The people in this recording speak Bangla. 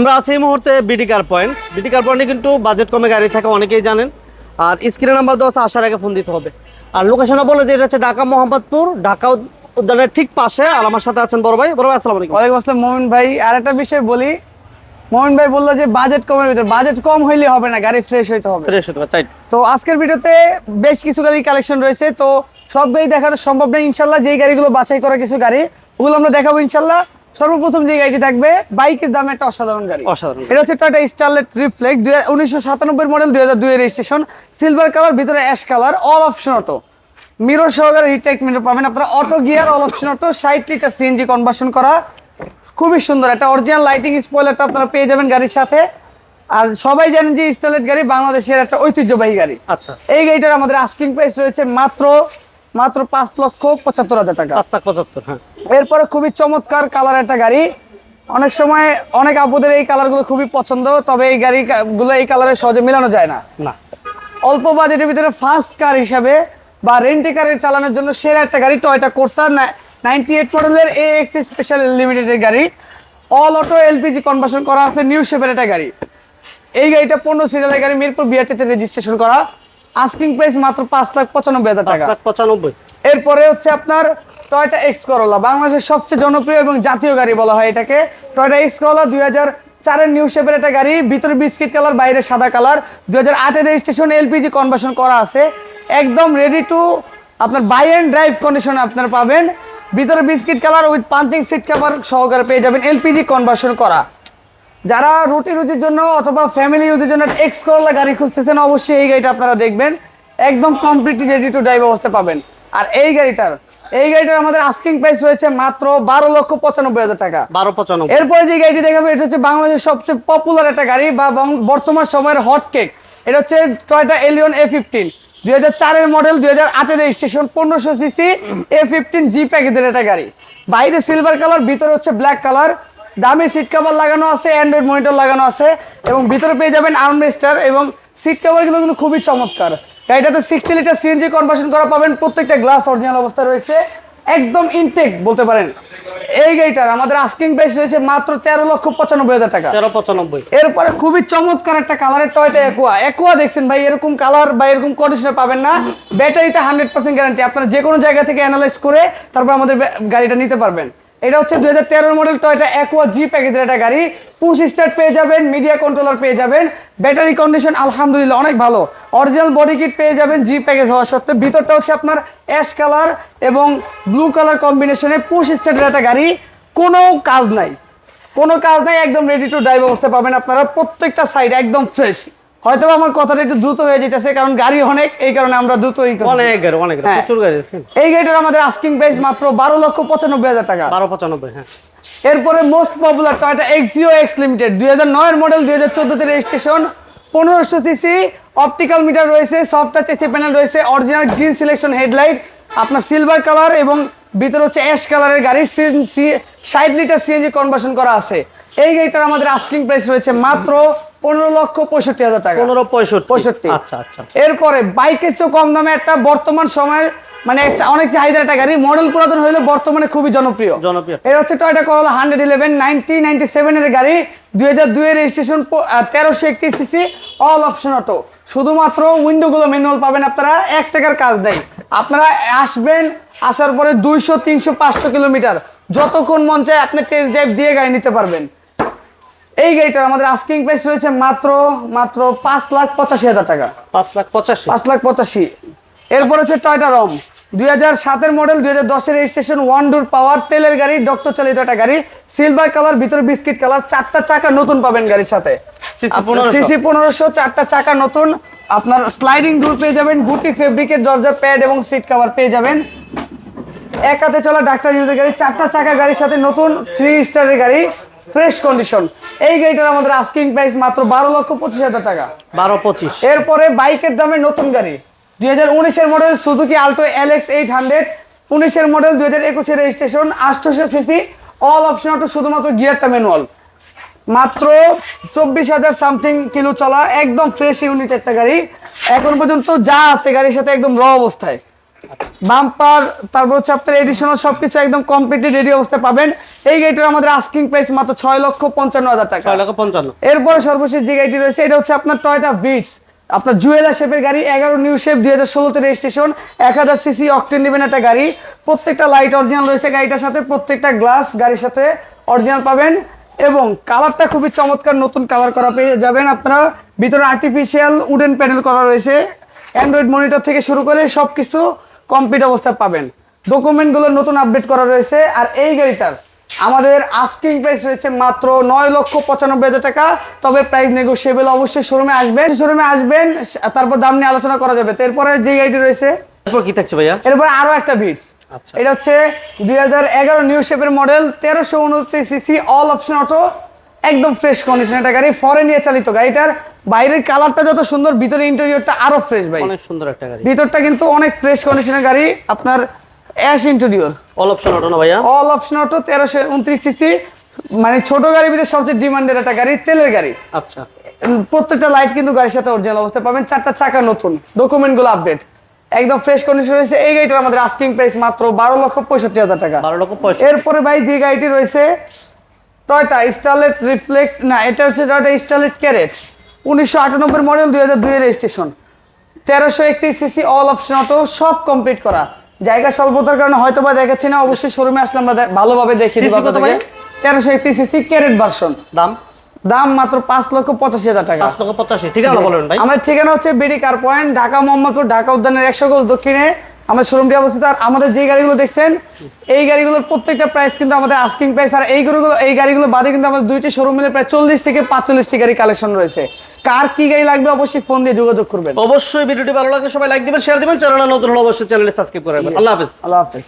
আমরা আছি এই মুহূর্তে BD car point BD car পয়েন্টে কিন্তু বাজেট কমে গাড়ি থাকে অনেকেই জানেন। আর স্ক্রিনে নাম্বার দেওয়া আছে আসার আগে ফোন দিতে হবে। আর লোকেশনটা বলে যে এটা হচ্ছে ঢাকা মোহাম্মদপুর ঢাকা উদ্যানের ঠিক পাশে। আর আমার সাথে আছেন বড় ভাই। বড় ভাই আসসালামু আলাইকুম। ওয়ালাইকুম আসসালাম মোমিন ভাই। আর একটা বিষয় বলি মোমিন ভাই বলল যে বাজেট কমের ভিতরে বাজেট কম হইলে হবে না গাড়ি ফ্রেশ হইতে হবে। ফ্রেশ হতে তাই। তো আজকের ভিডিওতে বেশ কিছু গাড়ি কালেকশন রয়েছে। তো সব গাড়ি দেখানো সম্ভব নয় ইনশাল্লাহ যেই গাড়িগুলো বাছাই করা কিছু গাড়ি ওগুলো আমরা দেখাবো ইনশাল্লাহ। সর্বপ্রথম যে গাড়িটি থাকবে বাইকের দাম একটা অসাধারণ গাড়ি। অসাধারণ এটা হচ্ছে টয়টা স্টারলেট রিফ্লেক্ট উনিশশো সাতানব্বই মডেল দুই হাজার দুই রেজিস্ট্রেশন সিলভার কালার ভিতরে ash colour all option auto mirror সহকারে রিটেক পাবেন আপনারা। Auto gear all option auto ষাট লিটার সিএনজি কনভার্সন করা। খুবই সুন্দর। একটা অরিজিনাল লাইটিং স্পয়লারটা আপনারা পেয়ে যাবেন গাড়ির সাথে। আর সবাই জানেন যে স্টারলেট গাড়ি বাংলাদেশের একটা ঐতিহ্যবাহী গাড়ি। আচ্ছা। এই গাড়িটার আমাদের আস্কিং প্রাইস রয়েছে মাত্র মাত্র পাঁচ লক্ষ পঁচাত্তর হাজার টাকা। পাঁচ লাখ পঁচাত্তর হ্যাঁ। এরপরে খুবই চমৎকার কালার একটা গাড়ি। অনেক সময় অনেক আপুদের এই কালারগুলো খুবই পছন্দ তবে এই গাড়ি গুলো এই কালারে সহজে মেলানো যায় না। না। অল্প বাজেটের ভিতরে ফার্স্ট কার হিসাবে বা রেন্টে কারের চালানোর জন্য সেরা একটা গাড়ি টয়টা কোর্সার নাইনটি এইট মডেলের এ এক্স স্পেশাল লিমিটেডের গাড়ি। অল অটো এলপিজি কনভার্সন করা আছে নিউ শেপের একটা গাড়ি। এই গাড়িটা পনেরো সিরিয়ালের গাড়ি মিরপুর বিআরটিতে রেজিস্ট্রেশন করা। আস্কিং প্রাইস মাত্র পাঁচ লাখ পঁচানব্বই হাজার টাকা। পঁচানব্বই। এরপরে হচ্ছে আপনার টয়টা এক্স করোলা বাংলাদেশের সবচেয়ে জনপ্রিয় এবং জাতীয় গাড়ি বলা হয় এটাকে। টয়টা এক্স করোলা দুই হাজার চারের নিউ শেপের একটা গাড়ি ভিতরে বিস্কিট কালার বাইরে সাদা কালার। দুই হাজার আটের রেজিস্ট্রেশন এলপিজি কনভার্সন করা আছে। একদম রেডি টু আপনার বাই অ্যান্ড ড্রাইভ কন্ডিশনে আপনারা পাবেন। ভিতরে biscuit colour with punching seat cover সহকারে পেয়ে যাবেন এলপিজি কনভার্সন করা। যারা রুটি রুটির জন্য অথবা ফ্যামিলি ইউজের জন্য এক্স করলা গাড়ি খুঁজতেছেন অবশ্যই এই গাড়িটা আপনারা দেখবেন। একদম কমপ্লিটলি রেডি টু ড্রাইভ অবস্থা পাবেন। আর এই গাড়িটার এই গাড়িটার আমাদের আস্কিং প্রাইস রয়েছে মাত্র বারো লক্ষ পঁচানব্বই হাজার টাকা। বারো পঁচানব্বই। এরপরে যে গাড়িটি দেখাবে এটা হচ্ছে বাংলাদেশের সবচেয়ে পপুলার একটা গাড়ি বা বর্তমান সময়ের হট কেক এটা হচ্ছে টয়টা এলিয়ন এ ফিফটিন দুই হাজার চারের মডেল দুই হাজার আটের রেজিস্ট্রেশন পনেরোশো সিসি এ ফিফটিন জি প্যাকেজের একটা গাড়ি। বাইরে সিলভার কালার ভিতরে হচ্ছে ব্ল্যাক কালার দামি সিট কভার লাগানো আছে অ্যান্ড্রয়েড মনিটর লাগানো আছে এবং ভিতরে পেয়ে যাবেন আর্মরেস্টার এবং সিট কভারগুলো কিন্তু খুবই চমৎকার। গাড়িটাতে সিক্সটি লিটার সিএনজি কনভার্সন করা পাবেন প্রত্যেকটা গ্লাস অরিজিনাল অবস্থা রয়েছে একদম ইনটেক বলতে পারেন। এই গাড়িটার আমাদের আস্কিং প্রাইস রয়েছে মাত্র তেরো লক্ষ পঁচানব্বই হাজার টাকা। তেরো পঁচানব্বই। এরপরে খুবই চমৎকার একটা কালারের টয়টা একুয়া একুয়া দেখছেন ভাই এরকম কালার বা এরকম কন্ডিশনে পাবেন না। ব্যাটারিতে হান্ড্রেড পার্সেন্ট গ্যারান্টি আপনারা যে কোনো জায়গা থেকে অ্যানালাইজ করে তারপর আমাদের গাড়িটা নিতে পারবেন। এটা হচ্ছে দুই হাজার মডেল টয়টা একুয়া জি প্যাকেজের একটা গাড়ি। পুশ স্টার্ট পেয়ে যাবেন মিডিয়া কন্ট্রোলার পেয়ে যাবেন। ব্যাটারি কন্ডিশন আলহামদুলিল্লাহ অনেক ভালো। অরিজিনাল বডি কিট পেয়ে যাবেন জি প্যাকেজ হওয়া সত্ত্বেও। ভিতরটা হচ্ছে আপনার অ্যাশ কালার এবং ব্লু কালার কম্বিনেশনে পুশ স্টার্টের একটা গাড়ি। কোনো কাজ নাই। কোনো কাজ নাই, একদম রেডি টু ড্রাইভ অবস্থা পাবেন আপনারা। প্রত্যেকটা সাইড একদম ফ্রেশ হয়তো আমার কথাটা একটু দ্রুত হয়ে যেতেছে কারণ গাড়ি অনেক এই কারণে আমরা দ্রুতই করছি। অনেক গাড়ি অনেক হ্যাঁ। প্রচুর গাড়ি এই গাড়িটার আমাদের আস্কিং প্রাইস মাত্র বারো লক্ষ পঁচানব্বই হাজার টাকা বারো পঁচানব্বই হ্যাঁ এরপরে most popular Toyota Axio X limited দুই হাজার নয়ের মডেল দুই হাজার চোদ্দোতে রেজিস্ট্রেশন পনেরোশো সিসি অপটিক্যাল মিটার রয়েছে সফট টাচ এসি প্যানেল রয়েছে অরিজিনাল গ্রিন সিলেকশন হেডলাইট আপনার সিলভার কালার এবং ভিতরে হচ্ছে অ্যাশ কালারের গাড়ি ষাট লিটার সিএনজি কনভার্সন করা আছে এই গাড়িটার আমাদের আস্কিং প্রাইস রয়েছে মাত্র পনেরো লক্ষ পঁয়ষট্টি হাজার টাকা। পনেরো পঁয়ষট্টি। পঁয়ষট্টি। আচ্ছা আচ্ছা এরপরে বাইকের চেয়েও কম দামে একটা বর্তমান সময়ের মানে অনেক চাহিদার একটা গাড়ি। মডেল পুরাতন হলেও বর্তমানে খুবই জনপ্রিয়। জনপ্রিয়। এটা হচ্ছে Toyota Corolla hundred eleven ninety ninety সেভেনের গাড়ি। দুই হাজার দুইয়ের রেজিস্ট্রেশন তেরোশো একত্রিশ সিসি অল অপশন অটো শুধুমাত্র উইন্ডোগুলো ম্যানুয়াল পাবেন আপনারা এক টাকার কাজ দেয় আপনারা আসবেন আসার পরে দুইশো তিনশো পাঁচশো কিলোমিটার। যতক্ষণ মন চায় আপনি টেস্ট ড্রাইভ দিয়ে গাড়ি নিতে পারবেন। এই গাড়িটার আমাদের আস্কিং প্রাইস রয়েছে মাত্র মাত্র পাঁচ লাখ পঁচাশি হাজার টাকা। পাঁচ লাখ পঁচাশি। পাঁচ লাখ পঁচাশি। এরপর হচ্ছে টয়টা রম দুই হাজার সাতের মডেল দুই হাজার দশের রেজিস্ট্রেশন ওয়ান ডোর পাওয়ার তেলের গাড়ি ডক্টর চালিত একটা গাড়ি সিলভার কালার ভিতরে বিস্কিট কালার চারটা চাকা নতুন পাবেন গাড়ির সাথে। CC 1500 সিসি পনেরোশো চারটা চাকা নতুন। আপনার স্লাইডিং ডোর পেয়ে যাবেন গুটি ফেব্রিকের দরজা প্যাড এবং সিট কভার পেয়ে যাবেন। এক হাতে চলা ডাক্তার গাড়ি চারটা চাকা গাড়ির সাথে নতুন থ্রি স্টারের গাড়ি। ফ্রেশ কন্ডিশন এই গাড়িটার আমাদের আস্কিং প্রাইস মাত্র বারো লক্ষ পঁচিশ হাজার টাকা। বারো পঁচিশ। এরপরে বাইকের দামে নতুন গাড়ি। দুই হাজার উনিশের model Suzuki Alto LX eight hundred উনিশের মডেল দুই হাজার একুশের রেজিস্ট্রেশন আটশোশো সিসি অল অপশন অটো শুধুমাত্র গিয়ারটা ম্যানুয়াল মাত্র চব্বিশ হাজার সামথিং কিলো চলা একদম ফ্রেশ ইউনিট একটা গাড়ি। এখন পর্যন্ত যা আছে গাড়ির সাথে একদম র অবস্থায়। বাম্পার তারপর হচ্ছে আপনার এডিশনাল সবকিছু একদম কমপ্লিটলি রেডি অবস্থায় পাবেন। এই গাড়িটার আমাদের আস্কিং প্রাইস মাত্র ছয় লক্ষ পঞ্চান্ন হাজার টাকা। ছয় লক্ষ পঞ্চান্ন। এরপরে সর্বশেষ যে গাড়িটি রয়েছে এটা হচ্ছে আপনার টয়টা বিটস আপনার জুয়েলার শেপের গাড়ি এগারো নিউ শেপ দুই হাজার ষোলোতে রেজিস্ট্রেশন এক হাজার সিসি অকটেন নেবেন একটা গাড়ি। প্রত্যেকটা লাইট অরিজিনাল রয়েছে গাড়িটার সাথে প্রত্যেকটা গ্লাস গাড়ির সাথে অরিজিনাল পাবেন। এবং কালারটা খুবই চমৎকার নতুন কালার করা পেয়ে যাবেন আপনারা। ভিতরে আর্টিফিশিয়াল উডেন প্যানেল করা রয়েছে। অ্যান্ড্রয়েড মনিটর থেকে শুরু করে সব কিছু কমপ্লিট অবস্থায় পাবেন। ডকুমেন্টগুলো নতুন আপডেট করা রয়েছে আর এই গাড়িটার আমাদের আস্কিং প্রাইস রয়েছে মাত্র নয় লক্ষ পঁচানব্বই হাজার টাকা। তবে প্রাইস নেগোসিয়েবল অবশ্যই শোরুমে আসবেন। শোরুমে আসবেন তারপর দাম নিয়ে আলোচনা করা যাবে। তো এরপরে যে গাড়িটি রয়েছে এরপর কি থাকছে ভাইয়া? এরপর আরও একটা বিটস আচ্ছা। এটা হচ্ছে দুই হাজার এগারো নিউ শেপের মডেল তেরোশো উনত্রিশ সিসি অল অপশন অটো একদম ফ্রেশ কন্ডিশন একটা গাড়ি ফরে নিয়ে চালিত গাড়িটার বাইরের কালারটা যত সুন্দর ভিতরে ইন্টেরিয়রটা আরও ফ্রেশ ভাই। অনেক সুন্দর একটা গাড়ি। ভিতরটা কিন্তু অনেক ফ্রেশ কন্ডিশনের গাড়ি আপনার ash interior all option auto না ভাইয়া? অল অপশন অটো তেরোশো উনত্রিশ সিসি মানে ছোট গাড়ির ভিতরে সবচেয়ে ডিমান্ডের একটা গাড়ি তেলের গাড়ি। আচ্ছা। প্রত্যেকটা লাইট কিন্তু গাড়ির সাথে অরিজিনাল অবস্থায় পাবেন। চারটা চাকা নতুন ডকুমেন্টগুলো আপডেট একদম ফ্রেশ কন্ডিশন রয়েছে। এই গাড়িটার আমাদের আস্কিং প্রাইস মাত্র বারো লক্ষ পঁয়ষট্টি হাজার টাকা। বারো লক্ষ এরপরে ভাই যে গাড়িটি রয়েছে টয়টা স্টারলেট রিফ্লেক্ট না এটা হচ্ছে টয়টা স্টারলেট ক্যারেট উনিশশো আটানব্বই মডেল দুই হাজার দুই রেজিস্ট্রেশন তেরোশো একত্রিশ সিসি অল অপশন অটো সব কমপ্লিট করা। জায়গা স্বল্পতার কারণে হয়তো বা দেখাচ্ছি না অবশ্যই শোরুমে আসলে আমরা ভালোভাবে দেখিয়ে দিব কত তেরোশো একত্রিশ সিসি ক্যারেট ভার্সন দাম? দাম মাত্র পাঁচ লক্ষ পঁচাশি হাজার টাকা। পাঁচ লক্ষ পঁচাশি ঠিক আছে বলেন ভাই। আমাদের ঠিকানা হচ্ছে BD car point Dhaka Mohammadpur Dhaka উদ্যানের একশো গোল দক্ষিণে। আমাদের শোরুমটি অবস্থিত। আর আমাদের যে গাড়িগুলো দেখছেন এই গাড়িগুলোর প্রত্যেকটা প্রাইস কিন্তু আমাদের আস্কিং প্রাইস আর এই গাড়িগুলো এই গাড়িগুলো বাদে কিন্তু আমাদের দুইটি শোরুম মিলে প্রায় চল্লিশ থেকে পাঁচচল্লিশটি গাড়ি কালেকশন রয়েছে। কার কি গাড়ি লাগবে অবশ্যই ফোন দিয়ে যোগাযোগ করবেন। অবশ্যই ভিডিওটি ভালো লাগলে সবাই লাইক দিবেন শেয়ার দিবেন। চ্যানেলটা নতুন হলে অবশ্যই চ্যানেলে সাবস্ক্রাইব করে রাখবেন। আল্লাহ হাফেজ। আল্লাহ হাফেজ।